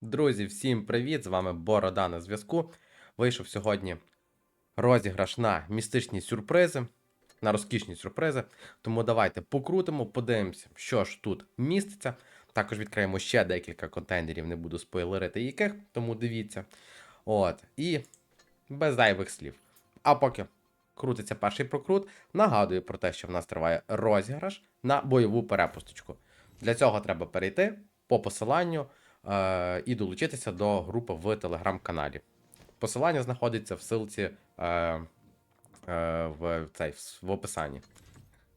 Друзі, всім привіт! З вами Борода на зв'язку. Вийшов сьогодні розіграш на містичні сюрпризи, на розкішні сюрпризи. Тому давайте покрутимо, подивимося, що ж тут міститься. Також відкриємо ще декілька контейнерів, не буду спойлерити яких, тому дивіться. От, і без зайвих слів. А поки крутиться перший прокрут, нагадую про те, що в нас триває розіграш на бойову перепусточку. Для цього треба перейти по посиланню е, і долучитися до групи в телеграм-каналі. Посилання знаходиться в ссылці е, е, в, цей, в, описанні.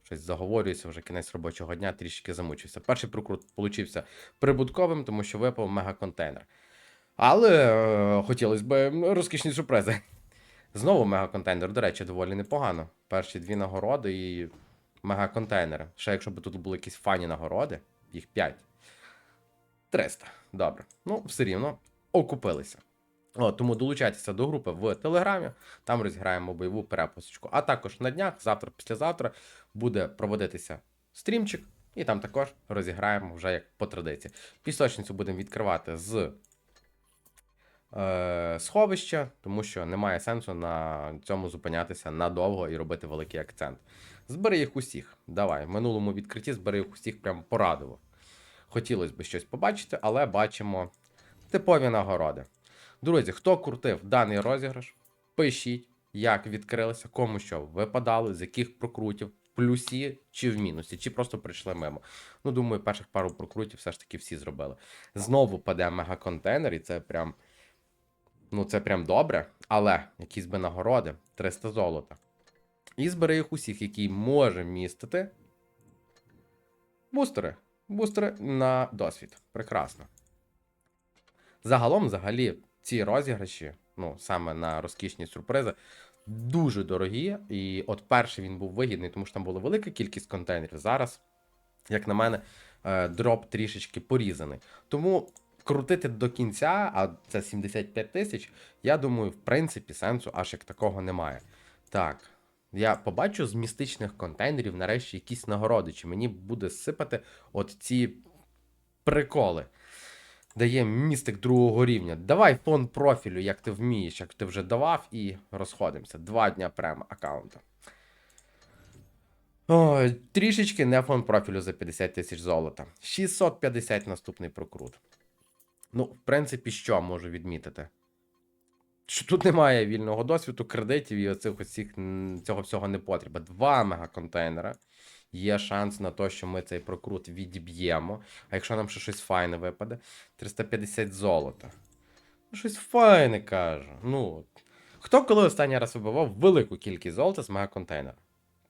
Щось заговорююся, вже кінець робочого дня, трішки замучився. Перший прокрут получився прибутковим, тому що випав мегаконтейнер. Але е, хотілося б розкішні сюрпризи. Знову мегаконтейнер, до речі, доволі непогано. Перші дві нагороди і мегаконтейнери. Ще якщо б тут були якісь фані нагороди, їх 5. 300. Добре. Ну, все рівно окупилися. О, тому долучайтеся до групи в Телеграмі, там розіграємо бойову перепусочку. А також на днях, завтра, післязавтра, буде проводитися стрімчик, і там також розіграємо вже як по традиції. Пісочницю будемо відкривати з е, сховища, тому що немає сенсу на цьому зупинятися надовго і робити великий акцент. Збери їх усіх. Давай, в минулому відкритті збери їх усіх прям порадово. Хотілося б щось побачити, але бачимо типові нагороди. Друзі, хто крутив даний розіграш, пишіть, як відкрилися, кому що випадало, з яких прокрутів, в плюсі чи в мінусі, чи просто прийшли мимо. Ну, думаю, перших пару прокрутів все ж таки всі зробили. Знову паде мегаконтейнер, і це прям. Ну, це прям добре, але якісь би нагороди 300 золота. І збери їх усіх, який може містити бустери. Бустери на досвід. Прекрасно. Загалом, взагалі, ці розіграші, ну, саме на розкішні сюрпризи, дуже дорогі. І от перший він був вигідний, тому що там була велика кількість контейнерів. Зараз, як на мене, е, дроп трішечки порізаний. Тому крутити до кінця, а це 75 тисяч, я думаю, в принципі, сенсу аж як такого немає. Так. Я побачу з містичних контейнерів нарешті якісь нагороди, чи мені буде сипати от ці приколи. Дає містик другого рівня. Давай фон профілю, як ти вмієш, як ти вже давав, і розходимося. Два дня прямо аккаунта. Трішечки не фон профілю за 50 тисяч золота. 650 наступний прокрут. Ну, в принципі, що можу відмітити? Що тут немає вільного досвіду, кредитів і оцих усіх цього всього не потрібно. Два мегаконтейнера. Є шанс на те, що ми цей прокрут відіб'ємо. А якщо нам ще щось файне випаде, 350 золота. Ну, щось файне кажу. Ну, хто коли останній раз вибивав велику кількість золота з мегаконтейнера?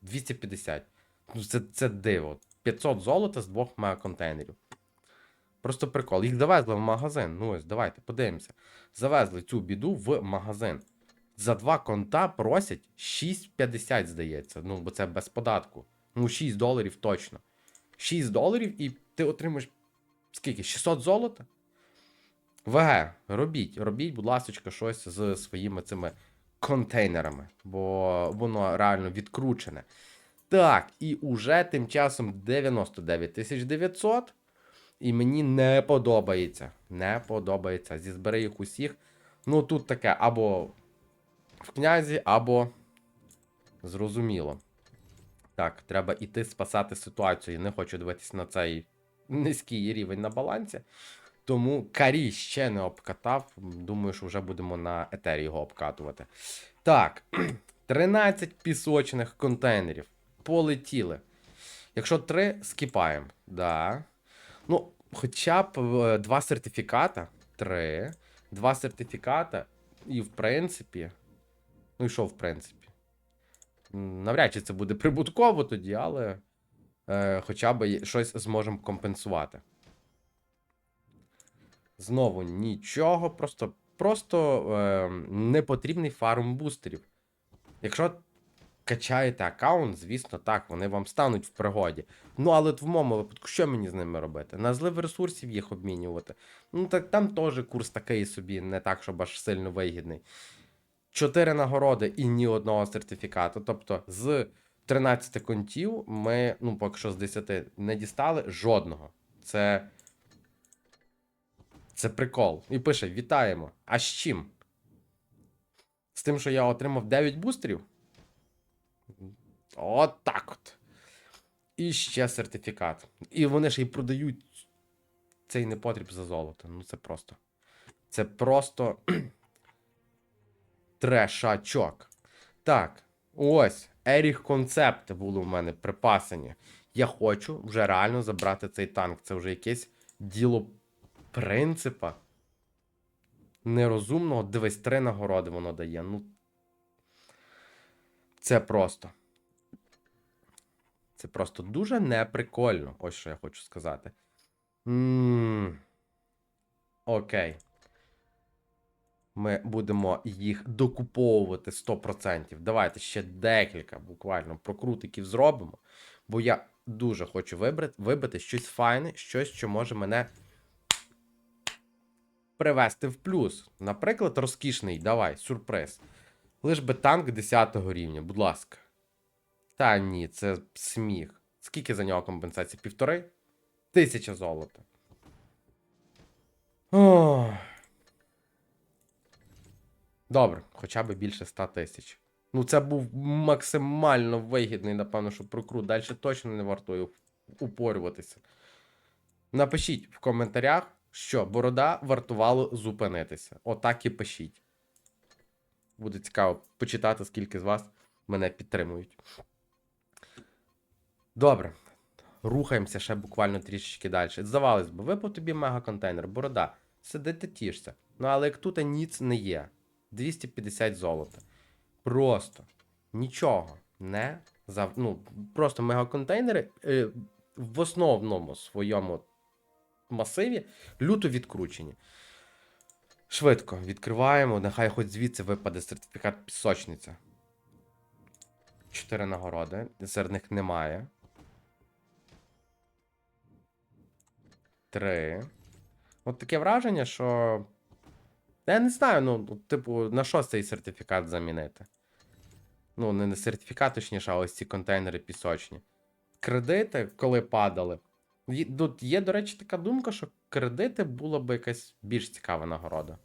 250. Ну, це, це диво. 500 золота з двох мегаконтейнерів. Просто прикол. Їх завезли в магазин. Ну ось, давайте подивимося. Завезли цю біду в магазин. За два конта просять 6,50, здається. Ну, бо це без податку. Ну, 6 доларів точно. 6 доларів і ти отримаєш скільки? 600 золота? ВГ, робіть, робіть, будь ласка, щось з своїми цими контейнерами, бо воно реально відкручене. Так, і уже тим часом 99 900. І мені не подобається. Не подобається. Зі збери їх усіх. Ну, тут таке або в князі, або зрозуміло. Так, треба іти спасати ситуацію. Не хочу дивитися на цей низький рівень на балансі. Тому карі ще не обкатав. Думаю, що вже будемо на етері його обкатувати. Так, 13 пісочних контейнерів. Полетіли. Якщо 3, скіпаємо. Да. Ну, хоча б е, два сертифіката. Три. Два сертифіката. І в принципі. Ну і що, в принципі? Навряд чи це буде прибутково тоді, але е, хоча б щось зможемо компенсувати. Знову нічого, просто, просто е, непотрібний фарм бустерів. Якщо качаєте аккаунт, звісно, так, вони вам стануть в пригоді. Ну, але в моєму випадку, що мені з ними робити? На злив ресурсів їх обмінювати. Ну, так там теж курс такий собі, не так, щоб аж сильно вигідний. Чотири нагороди і ні одного сертифікату. Тобто з 13 контів ми, ну, поки що з 10 не дістали жодного. Це. Це прикол. І пише: Вітаємо. А з чим? З тим, що я отримав 9 бустерів? От так от. І ще сертифікат. І вони ж і продають цей непотріб за золото. Ну це просто. Це просто трешачок. Так, ось. Еріх концепти були у мене припасені. Я хочу вже реально забрати цей танк. Це вже якесь діло принципа. Нерозумного. Дивись, три нагороди воно дає. Ну. Це просто. Це просто дуже неприкольно. Ось що я хочу сказати. м Окей. Ми будемо їх докуповувати 100%. Давайте ще декілька буквально прокрутиків зробимо. Бо я дуже хочу вибрати, вибити щось файне, щось, що може мене привести в плюс. Наприклад, розкішний, давай, сюрприз. Лиш би танк 10 рівня, будь ласка. Та ні, це сміх. Скільки за нього компенсації? Півтори? Тисяча золота. Ох. Добре, хоча б більше 100 тисяч. Ну, це був максимально вигідний, напевно, що прокрут. Далі точно не вартує упорюватися. Напишіть в коментарях, що борода вартувало зупинитися. Отак і пишіть. Буде цікаво почитати, скільки з вас мене підтримують. Добре. Рухаємося ще буквально трішечки далі. Здавалось би, випав тобі мега-контейнер, борода. Сиди та тішся. Ну, але як тут ніц не є. 250 золота. Просто нічого не зав... Ну, просто мегаконтейнери е, в основному своєму масиві люто відкручені. Швидко відкриваємо. Нехай хоч звідси випаде сертифікат пісочниця. Чотири нагороди. Серед них немає. Три. От таке враження, що. Я не знаю, ну, типу, на що цей сертифікат замінити? Ну, не сертифікат, точніше, а ось ці контейнери пісочні. Кредити, коли падали. Тут є, до речі, така думка, що кредити була б якась більш цікава нагорода.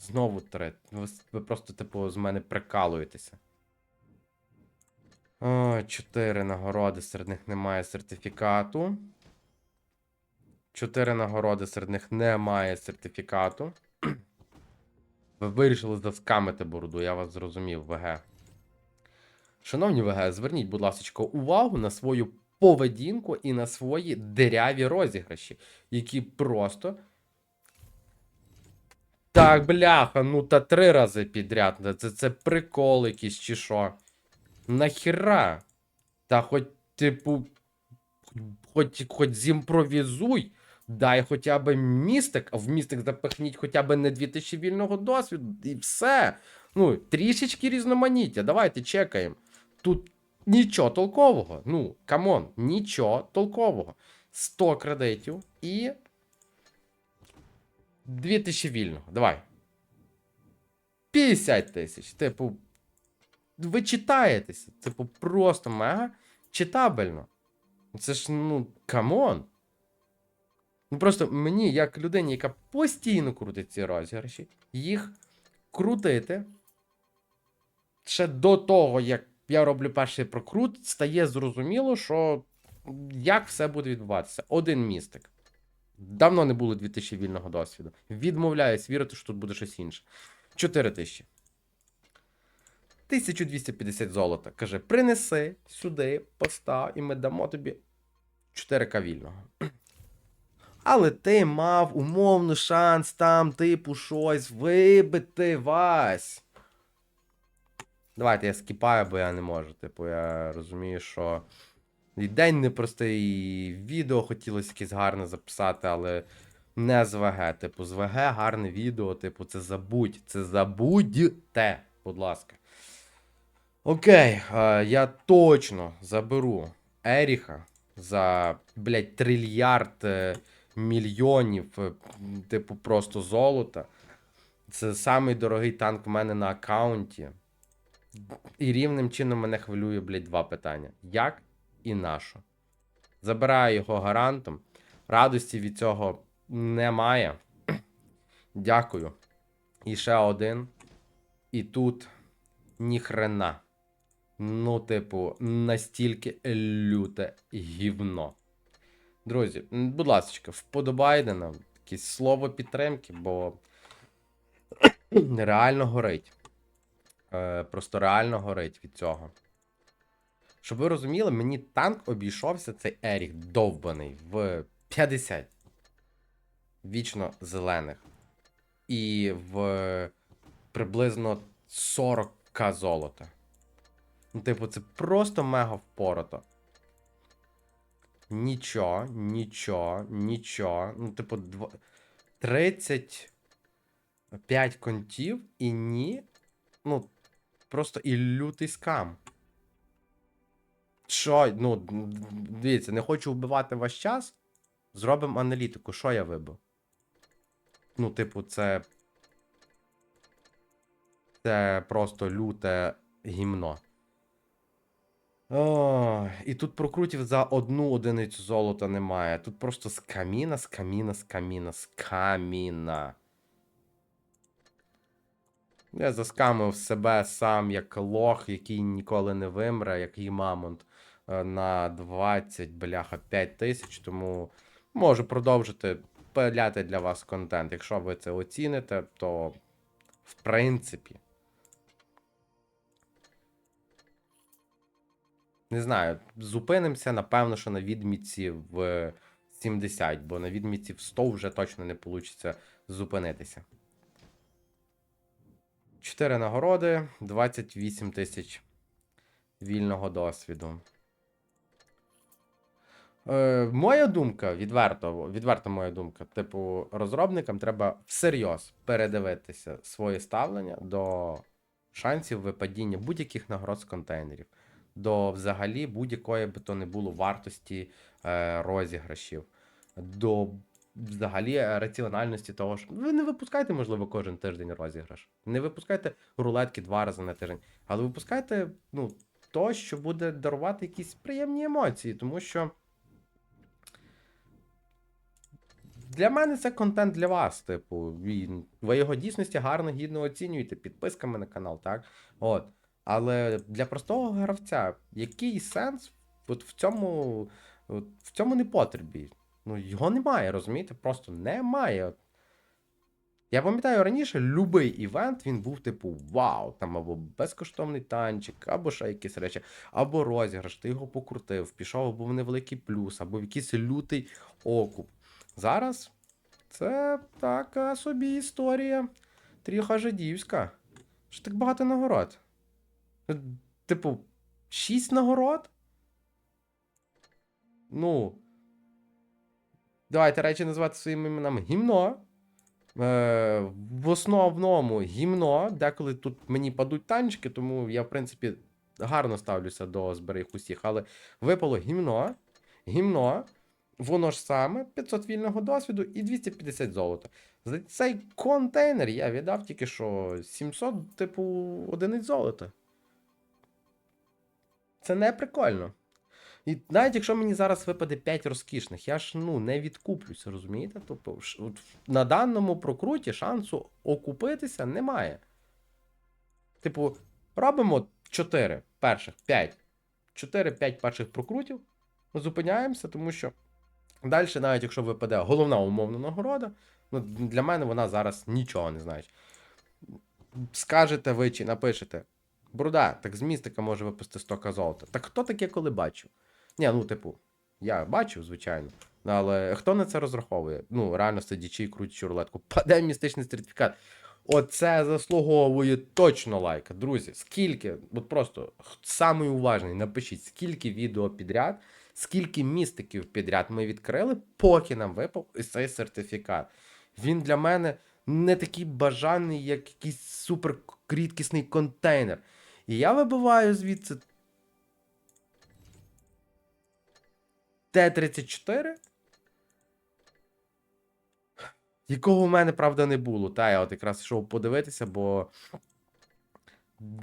Знову три. Ви, ви просто, типу, з мене прикалуєтеся. О, чотири нагороди, серед них немає сертифікату. Чотири нагороди, серед них немає сертифікату. Ви вирішили заскамити бороду, я вас зрозумів, ВГ. Шановні ВГ, зверніть, будь ласка, увагу на свою поведінку і на свої диряві розіграші, які просто. Так, бляха, ну та три рази підряд. Це, це прикол якийсь чи що. Нахіра? Та хоч, типу, хоч, хоч зімпровізуй. Дай хоча б містик, а в містик запихніть хоча б не 2000 вільного досвіду, і все. Ну, трішечки різноманіття. Давайте чекаємо. Тут нічого толкового. Ну, камон, нічого толкового. 100 кредитів і. 2000 вільного. Давай. 50 тисяч. Типу. Ви читаєтеся. Типу, просто мега читабельно. Це ж, ну, камон. Ну просто мені, як людині, яка постійно крутить ці розіграші, їх крутити ще до того, як я роблю перший прокрут, стає зрозуміло, що як все буде відбуватися. Один містик. Давно не було 2000 вільного досвіду. Відмовляюсь вірити, що тут буде щось інше. 4000. 1250 золота. Каже, принеси сюди, постав, і ми дамо тобі 4к вільного. Але ти мав умовно шанс там, типу, щось вибити, Вась. Давайте я скіпаю, бо я не можу. Типу, я розумію, що і день непростий, і відео хотілося якесь гарне записати, але не з ВГ. Типу, з ВГ гарне відео, типу, це забудь. Це забудьте, будь ласка. Окей, е, я точно заберу Еріха за, блядь, трильярд е, мільйонів, е, типу, просто золота. Це самий дорогий танк в мене на аккаунті. І рівним чином мене хвилює, блядь, два питання: як і нащо? Забираю його гарантом. Радості від цього немає. Дякую. І ще один. І тут ніхрена. Ну, типу, настільки люте гівно. Друзі, будь ласка, вподобайте нам якесь слово підтримки, бо реально горить. Е, просто реально горить від цього. Щоб ви розуміли, мені танк обійшовся цей Ерік довбаний в 50 вічно зелених. І в приблизно 40к золота. Ну, типу, це просто мега впорото. Нічого, нічого, нічого. Ну, типу, дво... 35 контів і ні. Ну, просто і лютий скам. Що, ну, дивіться, не хочу вбивати ваш час. Зробимо аналітику. Що я вибив? Ну, типу, це. Це просто люте гімно. О, і тут прокрутів за одну одиницю золота немає. Тут просто з каміна, з каміна, Я заскамив себе сам як лох, який ніколи не вимре, як і мамонт е, на 20, бляха, 5 тисяч, тому можу продовжити пиляти для вас контент. Якщо ви це оціните, то в принципі. Не знаю, зупинимося, напевно, що на відмітці в 70, бо на відмітці в 100 вже точно не вийде зупинитися. 4 нагороди, 28 тисяч вільного досвіду. Е, моя думка, відверто, відверта моя думка. Типу, розробникам треба всерйоз передивитися своє ставлення до шансів випадіння будь-яких нагород з контейнерів, до взагалі будь-якої би то не було вартості е, розіграшів, до взагалі е, раціональності того, що ви не випускайте, можливо, кожен тиждень розіграш. Не випускайте рулетки два рази на тиждень, але випускайте ну, то, що буде дарувати якісь приємні емоції, тому що. Для мене це контент для вас. Типу, ви його дійсності гарно, гідно оцінюєте підписками на канал, так? От. Але для простого гравця, який сенс от в цьому от в цьому не потребі? Ну, його немає, розумієте? Просто немає. Я пам'ятаю раніше, любий івент він був типу вау, там або безкоштовний танчик, або ще якісь речі, або розіграш, ти його покрутив, пішов або невеликий плюс, або якийсь лютий окуп. Зараз це така собі історія тріха жидівська. Що так багато нагород? Ну, Типу, шість нагород? Ну. Давайте речі називати своїми іменами гімно. Е, в основному гімно. Деколи тут мені падуть танчики, тому я, в принципі, гарно ставлюся до зберіг усіх. Але випало гімно. Гімно. Воно ж саме 500 вільного досвіду і 250 золота. За цей контейнер я віддав тільки що 700, типу, одиниць золота. Це не прикольно. І навіть якщо мені зараз випаде 5 розкішних, я ж ну не відкуплюся, розумієте? Тобто, от на даному прокруті шансу окупитися немає. Типу, робимо 4 перших, 5. 4-5 перших прокрутів. Зупиняємося, тому що далі, навіть якщо випаде головна умовна нагорода, ну, для мене вона зараз нічого не значить. Скажете ви чи напишете. Бруда, так з містика може випустити 100 золота. Так хто таке коли бачив? Ні, ну, типу, я бачив, звичайно. Але хто на це розраховує? Ну, реально сидячи і крутячи рулетку. Паде містичний сертифікат. Оце заслуговує точно лайка. Друзі, скільки, от просто самий уважний, напишіть, скільки відео підряд, скільки містиків підряд ми відкрили, поки нам випав ось цей сертифікат. Він для мене не такий бажаний, як якийсь супер рідкісний контейнер. І я вибиваю звідси Т-34, якого в мене, правда, не було. Та, я от якраз йшов подивитися, бо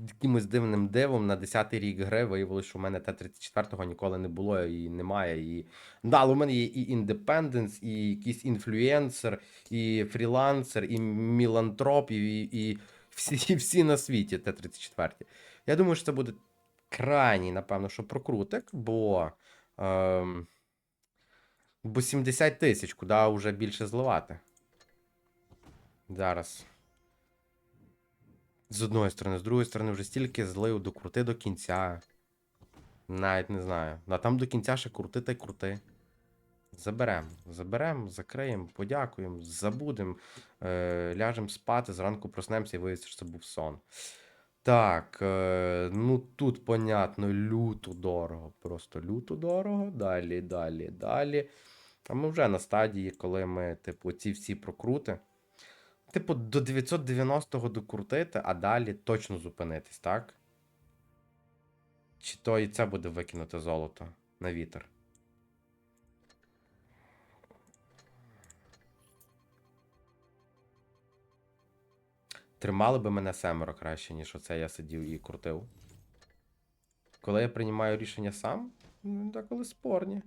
якимось дивним дивом на 10-й рік гри виявилося, що в мене Т-34 ніколи не було і немає. І... Да, але у мене є і індепенденс, і якийсь інфлюенсер, і фрілансер, і мілантроп, і, і всі, і всі на світі Т-34. Я думаю, що це буде крайній, напевно, що прокрутик, бо. Ем... Бо 70 тисяч, куди вже більше зливати. Зараз. З одної сторони, з другої сторони, вже стільки злив докрути до кінця. Навіть не знаю. А там до кінця ще крути та й крути. Заберемо. Заберемо, закриємо, подякуємо, забудемо, е, ляжемо спати, зранку проснемося і виявиться, що це був сон. Так, е, ну тут, понятно, люто дорого. Просто люто дорого. Далі, далі, далі. А ми вже на стадії, коли ми, типу, ці всі прокрути. Типу, до 990-го докрутити, а далі точно зупинитись, так? Чи то і це буде викинути золото на вітер? Тримали би мене семеро краще, ніж оце я сидів і крутив. Коли я приймаю рішення сам, ну, деколи спорні.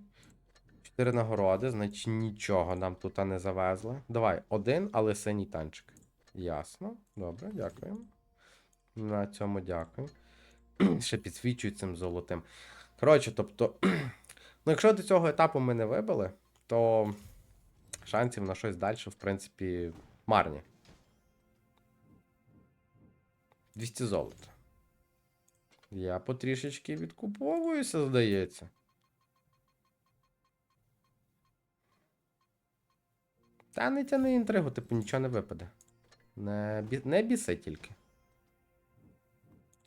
Чотири нагороди, значить нічого нам тут не завезли. Давай, один, але синій танчик. Ясно. Добре, дякуємо. На цьому дякую. Ще підсвічую цим золотим. Коротше, тобто, ну, якщо до цього етапу ми не вибили, то шансів на щось далі, в принципі, марні. 200 золота. Я потрішечки відкуповуюся, здається. Та не тяни інтригу, типу нічого не випаде. Не, бі... не біси тільки.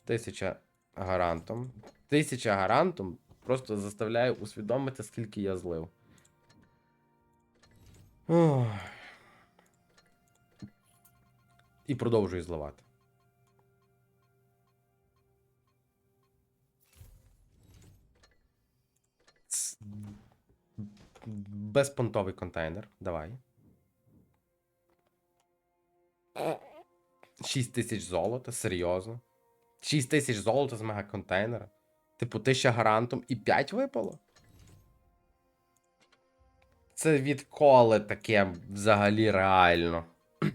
Тисяча гарантом. Тисяча гарантом просто заставляє усвідомити, скільки я злив. І продовжую зливати. Безпонтовий контейнер. Давай. 6 тисяч золота, серйозно. 6 тисяч золота з мегаконтейнера. Типу, 1000 гарантом і 5 випало. Це відколи таке взагалі реально.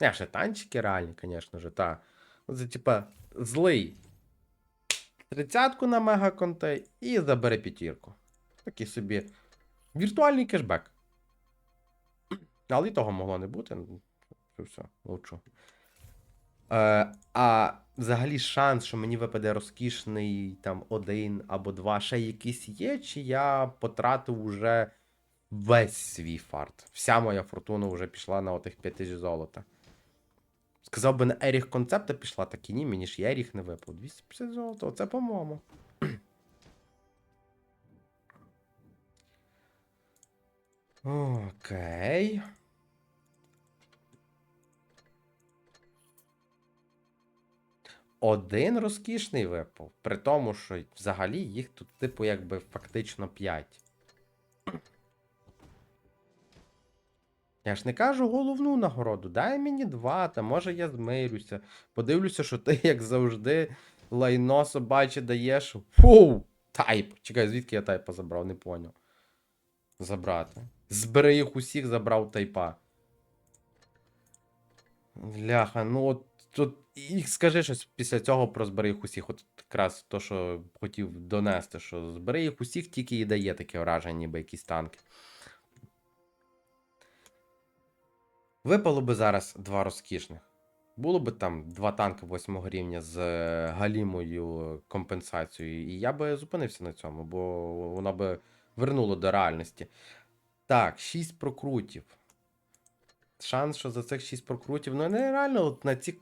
Не, ще танчики реальні, звісно ж, та. Ну, Це типа злий. Тридцятку на мегаконтей і забери п'ятірку. Такий собі віртуальний кешбек. Але і того могло не бути. ну, Все, мовчу. Е, а взагалі шанс, що мені випаде розкішний там один або два, ще якийсь є, чи я потратив уже весь свій фарт. Вся моя фортуна вже пішла на отих 5000 золота. Сказав би, на Еріх концепта пішла, так і ні, мені ж Еріх не випав. 250 золота, оце по-моєму. Окей. Один розкішний випав. При тому, що взагалі їх тут, типу, якби фактично 5. Я ж не кажу головну нагороду. Дай мені два, та може я змирюся. Подивлюся, що ти, як завжди, лайно собаче даєш. Фу! Тайп. Чекай, звідки я тайпа забрав, не поняв. Забрати. Збери їх усіх, забрав тайпа. Ляха, ну от тут. І скажи щось після цього про збери їх усіх. От якраз то, що хотів донести, що збери їх усіх тільки і дає таке враження, ніби якісь танки. Випало би зараз два розкішних. Було би там два танки восьмого рівня з е, галімою компенсацією, і я би зупинився на цьому, бо воно би вернуло до реальності. Так, 6 прокрутів. Шанс, що за цих 6 прокрутів, ну нереально от на ці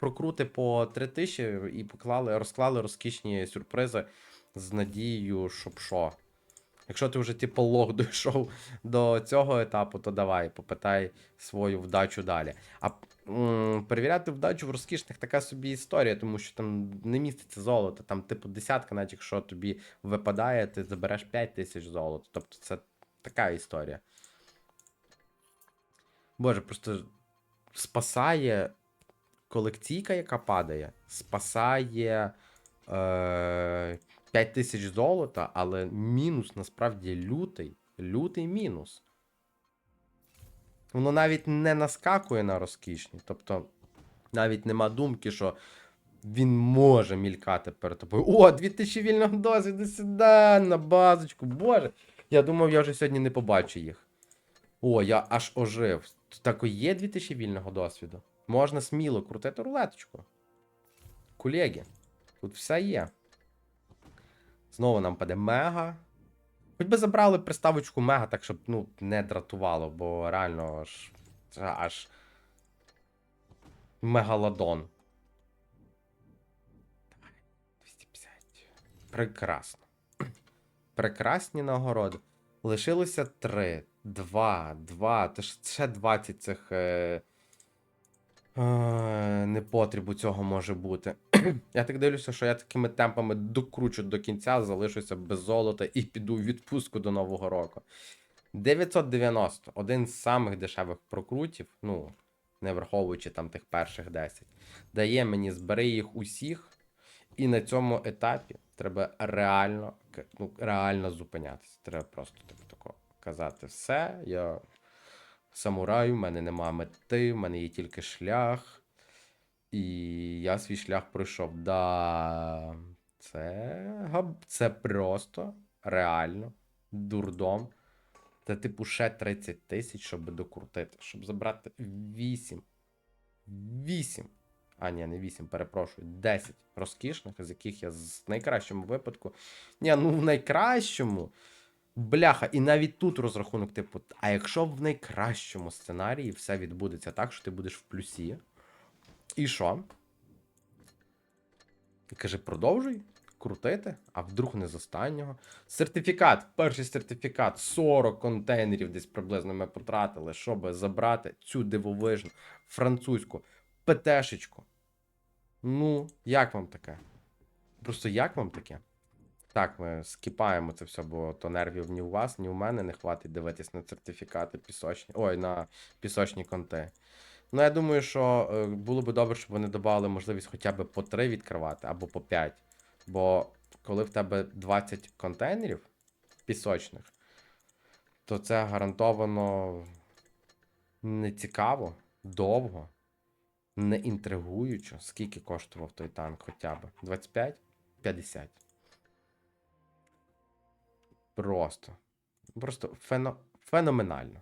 прокрути по 3000 і поклали, розклали розкішні сюрпризи з надією, щоб що. Якщо ти вже типу лох дійшов до цього етапу, то давай, попитай свою вдачу далі. А м, перевіряти вдачу в розкішних така собі історія, тому що там не міститься золото, там, типу, десятка, навіть якщо тобі випадає, ти забереш 5 тисяч золота. Тобто це така історія. Боже, просто спасає, колекційка, яка падає, спасає е, 5 тисяч золота, але мінус насправді лютий. Лютий мінус. Воно навіть не наскакує на розкішні. Тобто, навіть нема думки, що він може мількати перед тобою. О, 2000 вільного досвіду сюди, на базочку. Боже. Я думав, я вже сьогодні не побачу їх. О, я аж ожив. Так і є 2000 вільного досвіду. Можна сміло крутити рулеточку. Колеги, тут все є. Знову нам паде мега. Хоч би забрали приставочку мега, так щоб ну, не дратувало, бо реально аж. аж. Мегалодон. 250. Прекрасно. Прекрасні нагороди. Лишилося 3, 2, 2, то ще 20 цих. Е... е, Непотрібу цього може бути. я так дивлюся, що я такими темпами докручу до кінця, залишуся без золота і піду в відпустку до Нового року. 990 один з самих дешевих прокрутів, ну, не враховуючи там тих перших 10. Дає мені збери їх усіх, і на цьому етапі треба реально, ну, реально зупинятися. Треба просто так тако казати все. Я самурай, в мене нема мети, в мене є тільки шлях. І я свій шлях пройшов. Да, це, це просто реально дурдом. Це типу ще 30 тисяч, щоб докрутити, щоб забрати 8. 8. А, ні, не 8, перепрошую, 10 розкішних, з яких я з найкращому випадку. Ні, ну в найкращому. Бляха, і навіть тут розрахунок, типу, а якщо в найкращому сценарії все відбудеться так, що ти будеш в плюсі. І що? І каже, продовжуй крутити, а вдруг не з останнього. Сертифікат, перший сертифікат, 40 контейнерів десь приблизно ми потратили, щоб забрати цю дивовижну французьку ПТшечку. Ну, як вам таке? Просто як вам таке? Так, ми скіпаємо це все, бо то нервів ні у вас, ні у мене не хватить дивитись на сертифікати пісочні. Ой, на пісочні конти. Ну, я думаю, що е, було би добре, щоб вони додали можливість хоча б по 3 відкривати або по 5. Бо коли в тебе 20 контейнерів пісочних, то це гарантовано не цікаво, довго, не інтригуючо. Скільки коштував той танк хоча б? 25? 50. Просто. Просто фено... феноменально.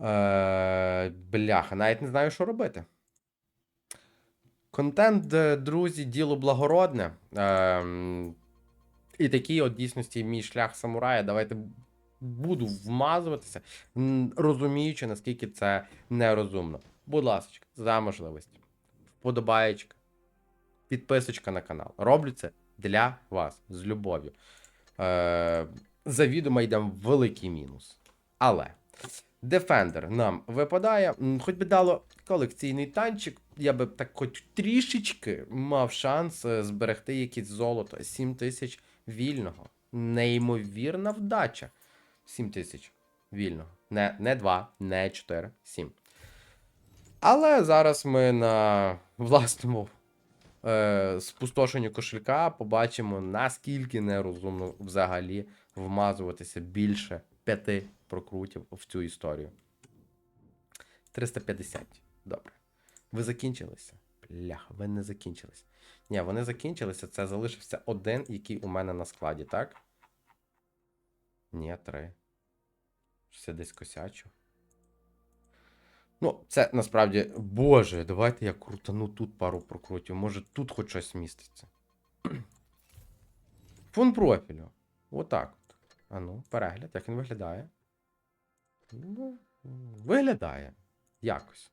Е, бляха, навіть не знаю, що робити. Контент, е, друзі, діло благородне. Ем, і такий от дійсності мій шлях самурая. Давайте буду вмазуватися, розуміючи, наскільки це нерозумно. Будь ласка, за можливість. Вподобаєчка, підписочка на канал. Роблю це для вас з любов'ю. Е, завідомо йдемо великий мінус. Але Defender нам випадає. Хоч би дало колекційний танчик, я би так хоч трішечки мав шанс е, зберегти якесь золото. 7 тисяч вільного. Неймовірна вдача. 7 тисяч вільного. Не, не 2, не 4, 7. Але зараз ми на власному е, спустошенню кошелька побачимо, наскільки нерозумно взагалі вмазуватися більше п'яти прокрутів в цю історію. 350. Добре. Ви закінчилися? Бляха, ви не закінчилися. Ні, вони закінчилися. Це залишився один, який у мене на складі, так? Ні, три. Все десь косячу. Ну, це насправді. Боже, давайте я крутану тут пару прокрутів. Може тут хоч щось міститься. Фон профілю. Отак от. А ну, перегляд, як він виглядає. Ну, виглядає. Якось.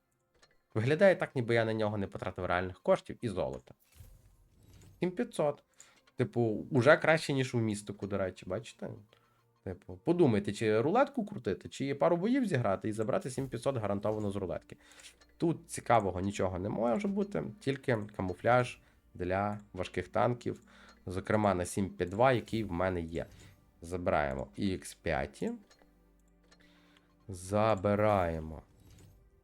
Виглядає так, ніби я на нього не потратив реальних коштів і золота. 7500. Типу, уже краще, ніж у містику, до речі, бачите? Типу, подумайте, чи рулетку крутити, чи пару боїв зіграти і забрати 7500 гарантовано з рулетки. Тут цікавого нічого не може бути, тільки камуфляж для важких танків, зокрема на 752, який в мене є. Забираємо EX5. Забираємо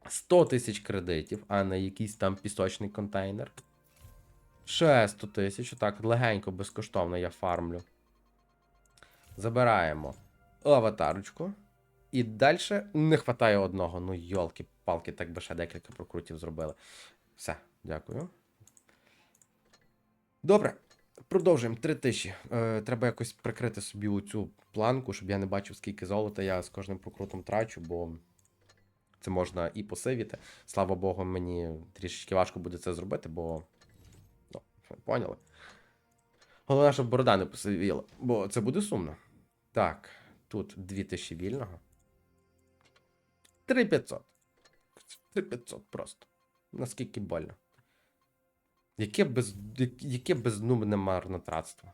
100 тисяч кредитів, а не якийсь там пісочний контейнер. Ще 100 тисяч. Так, легенько, безкоштовно я фармлю. Забираємо аватарочку. І далі не вистачає одного. Ну, йолки-палки, так би ще декілька прокрутів зробили. Все, дякую. Добре, продовжуємо. 3 тисячі. Е, треба якось прикрити собі оцю планку, щоб я не бачив, скільки золота я з кожним прокрутом трачу, бо це можна і посивіти. Слава Богу, мені трішечки важко буде це зробити, бо. Ну, поняли. Головне, щоб борода не посивіла, бо це буде сумно. Так, тут 2000 вільного. 3500. 3500 просто. Наскільки больно. Яке, без, яке бездумне марнотратство.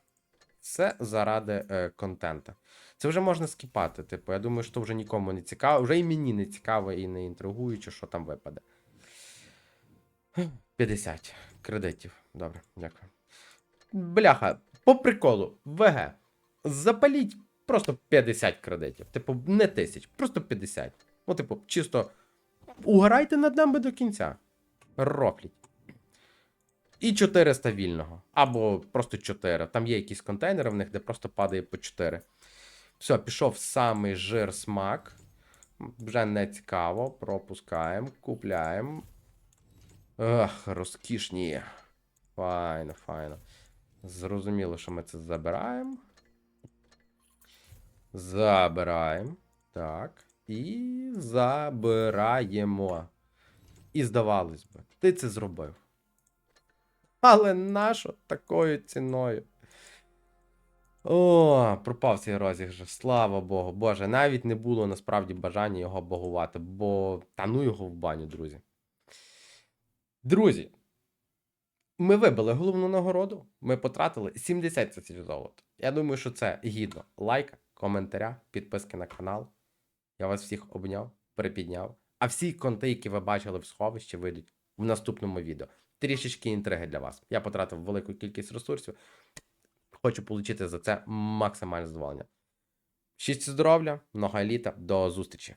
Все заради е, контента. Це вже можна скіпати. Типу, я думаю, що вже нікому не цікаво. Вже і мені не цікаво і не інтригуюче, що там випаде. 50 кредитів. Добре, дякую. Бляха, по приколу, ВГ. Запаліть просто 50 кредитів. Типу, не тисяч, просто 50. Ну, типу, чисто угорайте над нами до кінця. Рофліть. І 400 вільного. Або просто 4. Там є якісь контейнери в них, де просто падає по 4. Все, пішов самий жир смак. Вже не цікаво. Пропускаємо, купляємо. Ах, розкішні. Файно, файно. Зрозуміло, що ми це забираємо. Забираємо. Так. І забираємо. І здавалось би, ти це зробив. Але нащо такою ціною? О, пропав цей розіграш. Слава Богу. Боже, навіть не було насправді бажання його богувати, бо та ну його в баню, друзі. Друзі, ми вибили головну нагороду. Ми потратили 70 тисяч золота. Я думаю, що це гідно лайка, коментаря, підписки на канал. Я вас всіх обняв, припідняв. А всі конти, які ви бачили в сховищі, вийдуть в наступному відео. Трішечки інтриги для вас. Я потратив велику кількість ресурсів. Хочу отримати за це максимальне задоволення. Щастя здоров'я, много літа, до зустрічі!